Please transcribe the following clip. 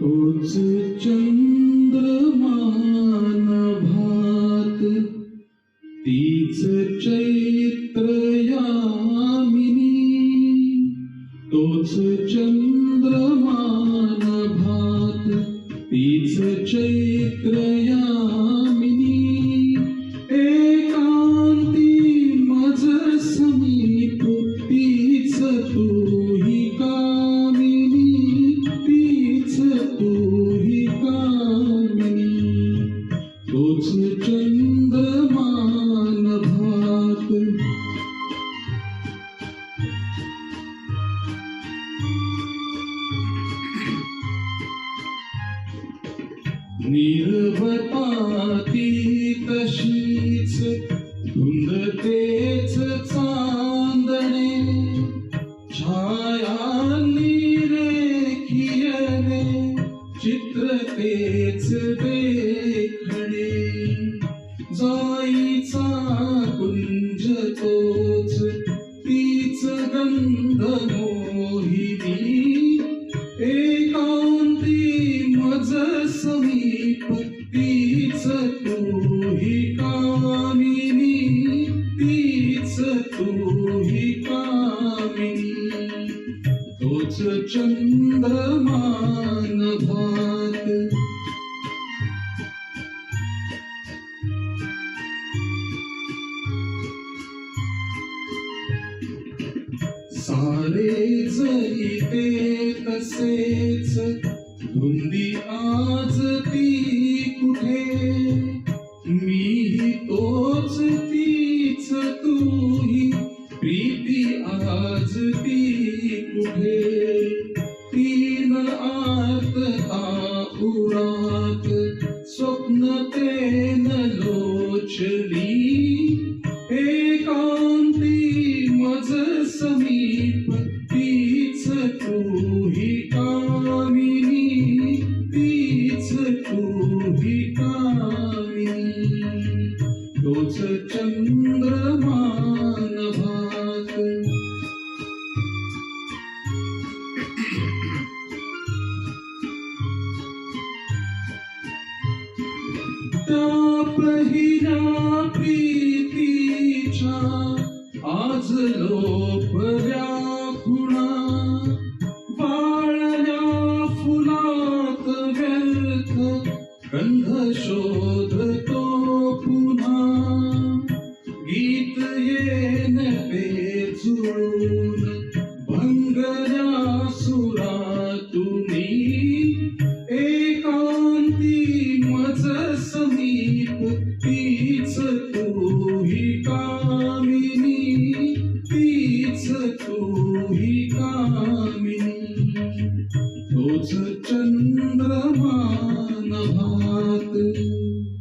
तोच चंद्रमान भात तीच चैत्र यामिनी तोच चंद्रमान भात तीच चैत्र चंद्रमान भात निर्वताती तशीच धुंदतेच चांदणे छाया निरेखियने चित्र गंध मोहिनी एकांती मज समीप तीच तू ही कामिनी तीच तू ही कामिनी. तोच चंद्रमान भात सारे ते तसेच, धुंदी आज ती कुठे? तोच तीच तूही प्रीती आज ती कुठे? तीन आत आउरात स्वप्न तेन लोचली, एकांती मज समीप हिरा पीति छा आज लोपया फुलात व्यर्थ गन्ध शोध 独自。